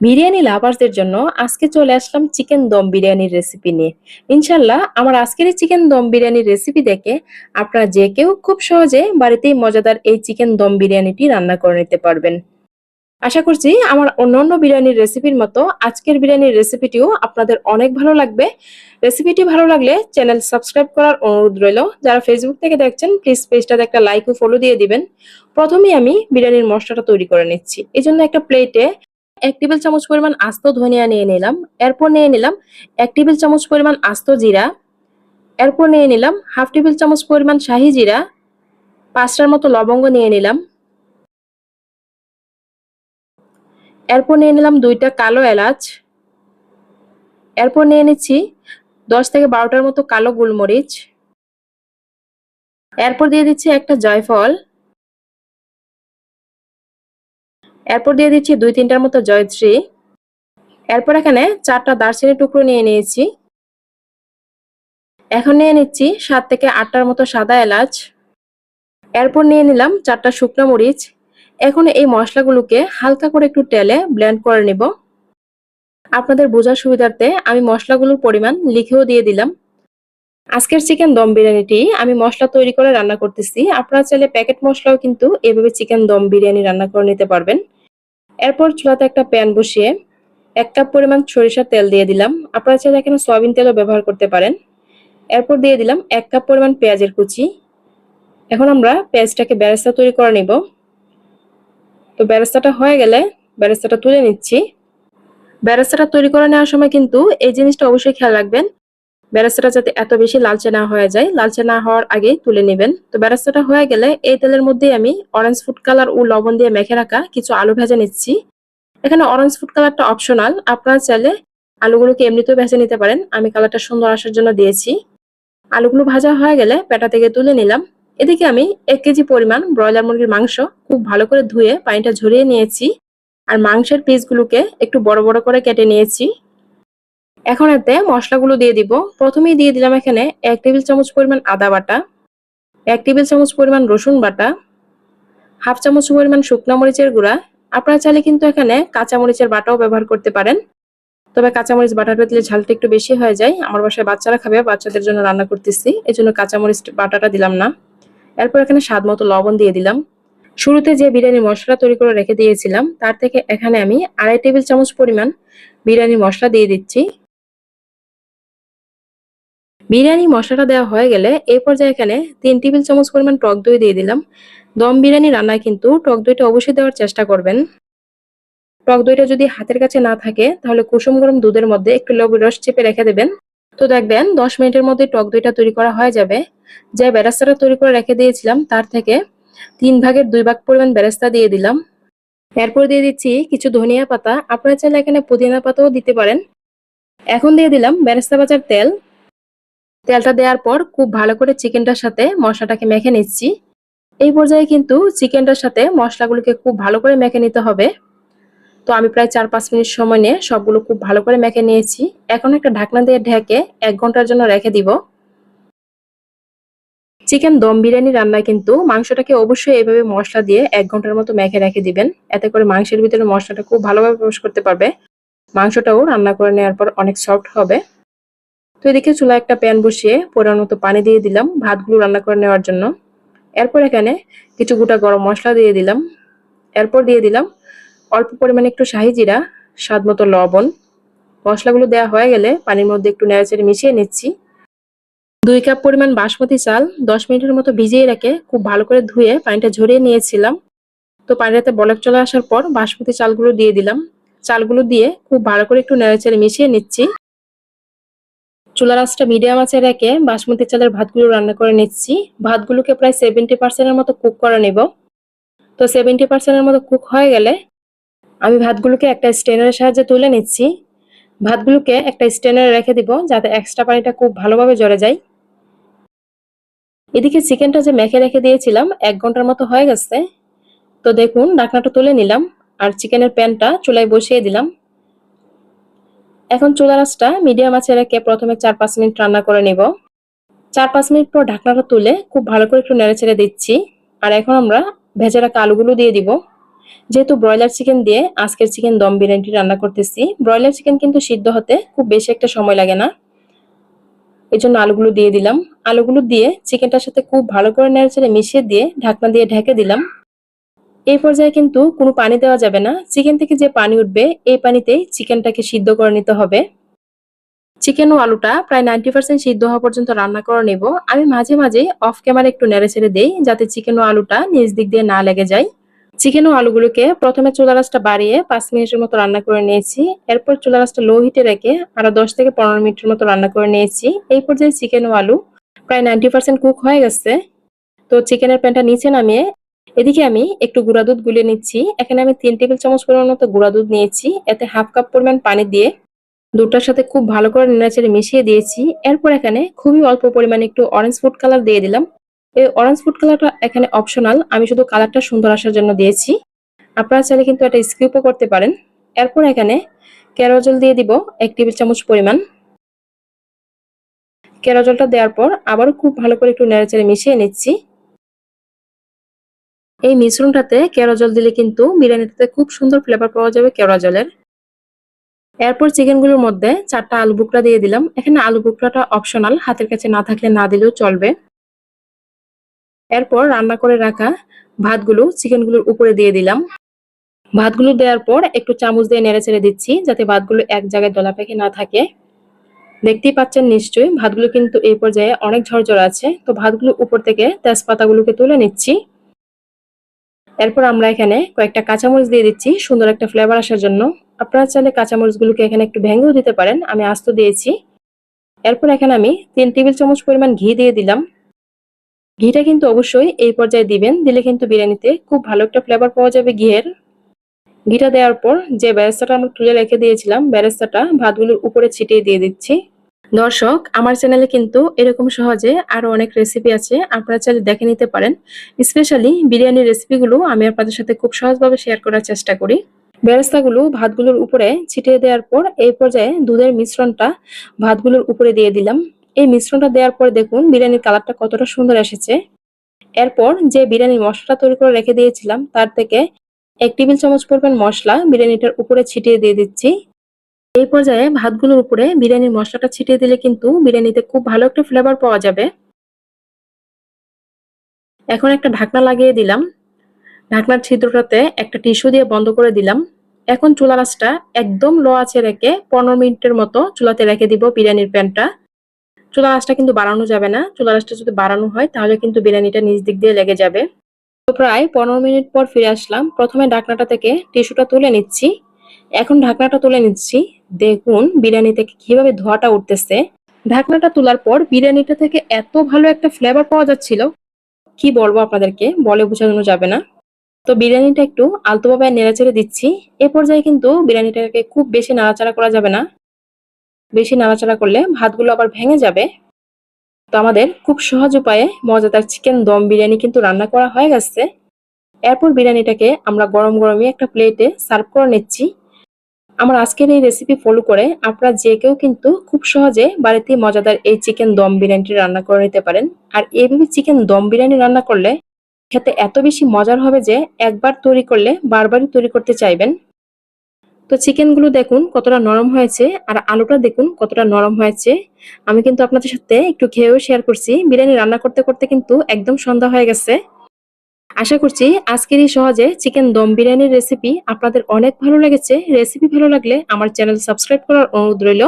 বিরিয়ানি লাভার্সদের জন্য আজকে চলে আসলাম চিকেন দম বিরিয়ানির রেসিপি নিয়ে। ইনশাল্লাহ আমার আজকের এই চিকেন দম বিরিয়ানির রেসিপি দেখে আপনারা যে কেউ খুব সহজে বাড়িতেই মজাদার এই চিকেন দম বিরিয়ানিটি রান্না করে নিতে পারবেন। আশা করছি আমার অন্যান্য বিরিয়ানির রেসিপির মতো আজকের বিরিয়ানির রেসিপিটিও আপনাদের অনেক ভালো লাগবে। রেসিপিটি ভালো লাগলে চ্যানেল সাবস্ক্রাইব করার অনুরোধ রইল। যারা ফেসবুক থেকে দেখছেন প্লিজ পেজটাতে একটা লাইক ও ফলো দিয়ে দিবেন। প্রথমেই আমি বিরিয়ানির মশলাটা তৈরি করে নিচ্ছি। এই জন্য একটা প্লেটে এক টেবিল চামচ পরিমাণ আস্ত ধনিয়া নিয়ে নিলাম। এরপর নিয়ে নিলাম এক টেবিল চামচ পরিমাণ আস্ত জিরা। এরপর নিয়ে নিলাম হাফ টেবিল চামচ পরিমাণ শাহি জিরা। পাঁচটার মতো লবঙ্গ নিয়ে নিলাম। এরপর নিয়ে নিলাম দুইটা কালো এলাচ। এরপর নিয়ে নিচ্ছি দশ থেকে বারোটার মতো কালো গোলমরিচ। এরপর দিয়ে দিচ্ছি একটা জয়ফল। এরপর দিয়ে দিচ্ছি দুই তিনটার মতো জয়ত্রী। এরপর এখানে চারটা দারচিনি টুকরো নিয়ে নিয়েছি। এখন নিয়ে নিচ্ছি সাত থেকে আটটার মতো সাদা এলাচ। এরপর নিয়ে নিলাম চারটা শুকনো মরিচ। এখন এই মশলাগুলোকে হালকা করে একটু তেলে ব্লেন্ড করে নেব। আপনাদের বোঝার সুবিধার্থে আমি মশলাগুলোর পরিমাণ লিখেও দিয়ে দিলাম। আজকের চিকেন দম বিরিয়ানিটি আমি মশলা তৈরি করে রান্না করতেছি। আপনারা চাইলে প্যাকেট মশলাও কিন্তু এভাবে চিকেন দম বিরিয়ানি রান্না করে নিতে পারবেন। এরপর চুলাতে একটা প্যান বসিয়ে এক কাপ পরিমাণ সরিষার তেল দিয়ে দিলাম। আপনারা চাইলে এখানে সয়াবিন তেলও ব্যবহার করতে পারেন। এরপর দিয়ে দিলাম এক কাপ পরিমাণ পেঁয়াজের কুচি। এখন আমরা পেঁয়াজটাকে ব্যারেস্তা তৈরি করে নিব। তো ব্যারেস্তাটা হয়ে গেলে ব্যারেস্তাটা তুলে নিচ্ছি। ব্যারেস্তাটা তৈরি করে নেওয়ার সময় কিন্তু এই জিনিসটা অবশ্যই খেয়াল রাখবেন। ব্যারেস্তাটা যাতে এত বেশি লালচে না হয়ে যায়, লালচে না হওয়ার আগেই তুলে নেবেন। তো ব্যারেস্তাটা হয়ে গেলে এই তেলের মধ্যে আমি অরেঞ্জ ফুড কালার ও লবণ দিয়ে মেখে রাখা কিছু আলু ভেজে নিচ্ছি। এখানে অরেঞ্জ ফুড কালারটা অপশনাল আপনারা চাইলে আলুগুলোকে এমনিতেও ভেজে নিতে পারেন। আমি কালারটা সুন্দর আসার জন্য দিয়েছি। আলুগুলো ভাজা হয়ে গেলে পেটা থেকে তুলে নিলাম। এদিকে আমি এক কেজি পরিমাণ ব্রয়লার মুরগির মাংস খুব ভালো করে ধুয়ে পানিটা ঝরিয়ে নিয়েছি। আর মাংসের পিসগুলোকে একটু বড় বড় করে কেটে নিয়েছি। এখন এতে মশলাগুলো দিয়ে দিব। প্রথমেই দিয়ে দিলাম এখানে এক টেবিল চামচ পরিমাণ আদা বাটা, এক টেবিল চামচ পরিমাণ রসুন বাটা, হাফ চামচ পরিমাণ শুকনো মরিচের গুঁড়া। আপনারা চাইলে কিন্তু এখানে কাঁচা মরিচের বাটাও ব্যবহার করতে পারেন। তবে কাঁচামরিচ বাটাটা দিলে ঝালটা একটু বেশি হয়ে যায়। আমার বাসায় বাচ্চারা খাবে, বাচ্চাদের জন্য রান্না করতেছি। এই জন্য কাঁচামরিচ বাটাটা দিলাম না। এরপর এখানে স্বাদ মতো লবণ দিয়ে দিলাম। শুরুতে যে বিরিয়ানি মশলা তৈরি করে রেখে দিয়েছিলাম, তার থেকে এখানে আমি আড়াই টেবিল চামচ পরিমাণ বিরিয়ানি মশলা দিয়ে দিচ্ছি। বিরিয়ানি, মশলাটা দেওয়া হয়ে গেলে এই পর্যায়ে এখানে তিন টেবিল চামচ পরিমাণ টক দই দিয়ে দিলাম। দম বিরিয়ানি রান্নায় কিন্তু টক দইটা অবশ্যই দেওয়ার চেষ্টা করবেন। টক দইটা যদি হাতের কাছে না থাকে, তাহলে কুসুম গরম দুধের মধ্যে একটু লেবুর রস চেপে রেখে দেবেন। তো দেখবেন, দশ মিনিটের মধ্যে টক দইটা তৈরি করা হয়ে যাবে। যে বেরাস্তাটা তৈরি করে রেখে দিয়েছিলাম, তার থেকে তিন ভাগের দুই ভাগ পরিমাণ বেরেস্তা দিয়ে দিলাম। এরপর দিয়ে দিচ্ছি কিছু ধনিয়া পাতা। আপনারা চাইলে এখানে পুদিনা পাতাও দিতে পারেন। এখন দিয়ে দিলাম বেরেস্তা বাজার তেল। তেলটা দেওয়ার পর খুব ভালো করে চিকেনটার সাথে মশলাটাকে মেখে নিচ্ছি। এই পর্যায়ে কিন্তু চিকেনটার সাথে মশলাগুলোকে খুব ভালো করে মেখে নিতে হবে। তো আমি প্রায় চার পাঁচ মিনিট সময় নিয়ে সবগুলো খুব ভালো করে মেখে নিয়েছি। এখন একটা ঢাকনা দিয়ে ঢেকে এক ঘণ্টার জন্য রেখে দিব। চিকেন দম বিরিয়ানি রান্নায় কিন্তু মাংসটাকে অবশ্যই এইভাবে মশলা দিয়ে এক ঘণ্টার মতো মেখে রেখে দিবেন। এতে করে মাংসের ভিতরে মশলাটা খুব ভালোভাবে প্রবেশ করতে পারবে। মাংসটাও রান্না করে নেওয়ার পর অনেক সফট হবে। এদিকে চুলা একটা প্যান বসিয়ে পরিমাণ মতো পানি দিয়ে দিলাম ভাতগুলো রান্না করে নেওয়ার জন্য। এরপর এখানে কিছু গোটা গরম মশলা দিয়ে দিলাম। এরপর দিয়ে দিলাম অল্প পরিমাণে একটু শাহি জিরা, স্বাদ মতো লবণ। মশলাগুলো দেওয়া হয়ে গেলে পানির মধ্যে একটু নেড়াচেড়ে মিশিয়ে নিচ্ছি। দুই কাপ পরিমাণ বাসমতি চাল দশ মিনিটের মতো ভিজিয়ে রেখে খুব ভালো করে ধুয়ে পানিটা ঝরিয়ে নিয়েছিলাম। তো পানিটাতে বলক চলে আসার পর বাসমতি চালগুলো দিয়ে দিলাম। চালগুলো দিয়ে খুব ভালো করে একটু নেড়াচেড়ে মিশিয়ে নিচ্ছি। চুলার আঁচটা মিডিয়াম আছে রেখে বাসমতি চালের ভাতগুলো রান্না করে নিচ্ছি। ভাতগুলোকে প্রায় সেভেন্টি পার্সেন্টের মতো কুক করে নেব। তো সেভেন্টি পার্সেন্টের মতো কুক হয়ে গেলে আমি ভাতগুলোকে একটা স্টেনারের সাহায্যে তুলে নিচ্ছি। ভাতগুলোকে একটা স্টেনারে রেখে দিব যাতে এক্সট্রা পানিটা খুব ভালোভাবে জড়ে যায়। এদিকে চিকেনটা যে মেখে রেখে দিয়েছিলাম, এক ঘণ্টার মতো হয়ে গেছে। তো দেখুন, ঢাকনাটা তুলে নিলাম আর চিকেনের প্যানটা চুলায় বসিয়ে দিলাম। এখন চুলার আঁচটা মিডিয়াম আছে রেখে প্রথমে চার পাঁচ মিনিট রান্না করে নিব। চার পাঁচ মিনিট পর ঢাকনাটা তুলে খুব ভালো করে একটু নেড়ে ছেড়ে দিচ্ছি। আর এখন আমরা ভেজে রাখা আলুগুলো দিয়ে দিব। যেহেতু ব্রয়লার চিকেন দিয়ে আজকের চিকেন দম বিরিয়ানিটি রান্না করতেছি, ব্রয়লার চিকেন কিন্তু সিদ্ধ হতে খুব বেশি একটা সময় লাগে না। এই জন্য আলুগুলো দিয়ে দিলাম। আলুগুলো দিয়ে চিকেনটার সাথে খুব ভালো করে নেড়ে ছেড়ে মিশিয়ে দিয়ে ঢাকনা দিয়ে ঢেকে দিলাম। এই পর্যায়ে কিন্তু কোনো পানি দেওয়া যাবে না। চিকেন থেকে যে পানি উঠবে, এই পানিতেই চিকেনটাকে সিদ্ধ করে নিতে হবে। চিকেন ও আলুটা প্রায় নাইনটি পার্সেন্ট সিদ্ধ হওয়া পর্যন্ত রান্না করে নেব। আমি মাঝে মাঝে অফ ক্যামেরা একটু নেড়ে ছেড়ে দিই, যাতে চিকেন ও আলুটা নিজ দিক দিয়ে না লেগে যায়। চিকেন ও আলুগুলোকে প্রথমে চুলা রাসটা বাড়িয়ে পাঁচ মিনিটের মতো রান্না করে নিয়েছি। এরপর চুলা রাসটা লো হিটে রেখে আরও দশ থেকে পনেরো মিনিটের মতো রান্না করে নিয়েছি। এই পর্যায়ে চিকেন ও আলু প্রায় নাইনটি পার্সেন্ট কুক হয়ে গেছে। তো চিকেনের প্যানটা নিচে নামিয়ে এদিকে আমি একটু গুঁড়া দুধ গুলিয়ে নিচ্ছি। এখানে আমি তিন টেবিল চামচ পরিমাণ মতো গুঁড়া দুধ নিয়েছি। এতে হাফ কাপ পরিমাণ পানি দিয়ে দুধটার সাথে খুব ভালো করে নেড়াচেড়ে মিশিয়ে দিয়েছি। এরপর এখানে খুবই অল্প পরিমাণে একটু অরেঞ্জ ফুড কালার দিয়ে দিলাম। এই অরেঞ্জ ফুড কালারটা এখানে অপশনাল আমি শুধু কালারটা সুন্দর আসার জন্য দিয়েছি। আপনারা চাইলে কিন্তু এটা স্কিপও করতে পারেন। এরপর এখানে কেরোজল দিয়ে দিব এক টেবিল চামচ পরিমাণ। কেরোজলটা দেওয়ার পর আবারও খুব ভালো করে একটু নেড়েচেড়ে মিশিয়ে নিচ্ছি। এই মিশ্রণটাতে কেরোজল দিলে কিন্তু বিরিয়ানিটাতে খুব সুন্দর ফ্লেভার পাওয়া যাবে কেরোজলের এরপর চিকেনগুলোর মধ্যে চারটা আলু বুকরা দিয়ে দিলাম। এখানে আলু বুকরাটা অপশনাল হাতের কাছে না থাকলে না দিলেও চলবে। এরপর রান্না করে রাখা ভাতগুলো চিকেনগুলোর উপরে দিয়ে দিলাম। ভাতগুলো দেওয়ার পর একটু চামচ দিয়ে নেড়ে ছেড়ে দিচ্ছি যাতে ভাতগুলো এক জায়গায় দলা পেকে না থাকে। দেখতেই পাচ্ছেন নিশ্চয়ই, ভাতগুলো কিন্তু এই পর্যায়ে অনেক ঝরঝর আছে। তো ভাতগুলো উপর থেকে তেজপাতাগুলোকে তুলে নিচ্ছি। এরপর আমরা এখানে কয়েকটা কাঁচামরিচ দিয়ে দিচ্ছি, সুন্দর একটা ফ্লেভার আসার জন্য। আপনারা চাইলে কাঁচামরিচগুলোকে এখানে একটু ভেঙেও দিতে পারেন, আমি আস্ত দিয়েছি। এরপর এখানে আমি তিন টেবিল চামচ পরিমাণ ঘি দিয়ে দিলাম। ঘিটা কিন্তু অবশ্যই এই পর্যায়ে দিবেন, দিলে কিন্তু বিরিয়ানিতে খুব ভালো একটা ফ্লেভার পাওয়া যাবে ঘিয়ের। ঘিটা দেওয়ার পর যে ব্যারেস্তাটা আমি তুলে রেখে দিয়েছিলাম, ব্যারেস্তাটা ভাতগুলোর উপরে ছিটিয়ে দিয়ে দিচ্ছি। দর্শক, আমার চ্যানেলে কিন্তু এরকম সহজে আরও অনেক রেসিপি আছে, আপনারা চাইলে দেখে নিতে পারেন। স্পেশালি বিরিয়ানির রেসিপিগুলো আমি আপনাদের সাথে খুব সহজভাবে শেয়ার করার চেষ্টা করি। বেরেস্তাগুলো ভাতগুলোর উপরে ছিটিয়ে দেওয়ার পর এই পর্যায়ে দুধের মিশ্রণটা ভাতগুলোর উপরে দিয়ে দিলাম। এই মিশ্রণটা দেওয়ার পর দেখুন বিরিয়ানির কালারটা কতটা সুন্দর এসেছে। এরপর যে বিরিয়ানির মশলাটা তৈরি করে রেখে দিয়েছিলাম, তার থেকে এক টেবিল চামচ পরিমাণ মশলা বিরিয়ানিটার উপরে ছিটিয়ে দিয়ে দিচ্ছি। এই পর্যায়ে ভাতগুলোর উপরে বিরিয়ানির মশলাটা ছিটিয়ে দিলে কিন্তু বিরিয়ানিতে খুব ভালো একটা ফ্লেভার পাওয়া যাবে। এখন একটা ঢাকনা লাগিয়ে দিলাম। ঢাকনার ছিদ্রটাতে একটা টিস্যু দিয়ে বন্ধ করে দিলাম। এখন চুলা রাসটা একদম লো আছে রেখে পনেরো মিনিটের মতো চুলাতে রেখে দিব বিরিয়ানির প্যানটা। চুলা রাসটা কিন্তু বাড়ানো যাবে না। চুলা রাসটা যদি বাড়ানো হয় তাহলে কিন্তু বিরিয়ানিটা নিজ দিক দিয়ে লেগে যাবে। তো প্রায় পনেরো মিনিট পর ফিরে আসলাম। প্রথমে ঢাকনাটা থেকে টিস্যুটা তুলে নিচ্ছি। এখন ঢাকনাটা তুলে নিচ্ছি। দেখুন, বিরিয়ানি থেকে কীভাবে ধোয়াটা উঠতেছে। ঢাকনাটা তোলার পর বিরিয়ানিটা থেকে এত ভালো একটা ফ্লেভার পাওয়া যাচ্ছিল। কি বলব আপনাদেরকে, বলে বোঝানো যাবে না। তো বিরিয়ানিটা একটু আলতোভাবে নেড়াচেড়ে দিচ্ছি। এ পর্যায়ে কিন্তু বিরিয়ানিটাকে খুব বেশি নাড়াচাড়া করা যাবে না। বেশি নাড়াচাড়া করলে ভাতগুলো আবার ভেঙে যাবে। তো আমাদের খুব সহজ উপায়ে মজাদার চিকেন দম বিরিয়ানি কিন্তু রান্না করা হয়ে গেছে। এরপর বিরিয়ানিটাকে আমরা গরম গরমই একটা প্লেটে সার্ভ করে নিচ্ছি। আমার আজকের এই রেসিপি ফলো করে আপনারা যে কেউ কিন্তু খুব সহজে বাড়িতে মজাদার এই চিকেন দম বিরিয়ানিটি রান্না করে নিতে পারেন। আর এইভাবে চিকেন দম বিরিয়ানি রান্না করলে খেতে এত বেশি মজার হবে যে একবার তৈরি করলে বারবারই তৈরি করতে চাইবেন। তো চিকেনগুলো দেখুন কতটা নরম হয়েছে আর আলুটা দেখুন কতটা নরম হয়েছে। আমি কিন্তু আপনাদের সাথে একটু খেয়েও শেয়ার করছি। বিরিয়ানি রান্না করতে করতে কিন্তু একদম সন্ধ্যা হয়ে গেছে। আশা করছি আজকের এই সহজে চিকেন দম বিরিয়ানির রেসিপি আপনাদের অনেক ভালো লেগেছে। রেসিপি ভালো লাগলে আমার চ্যানেল সাবস্ক্রাইব করার অনুরোধ রইল।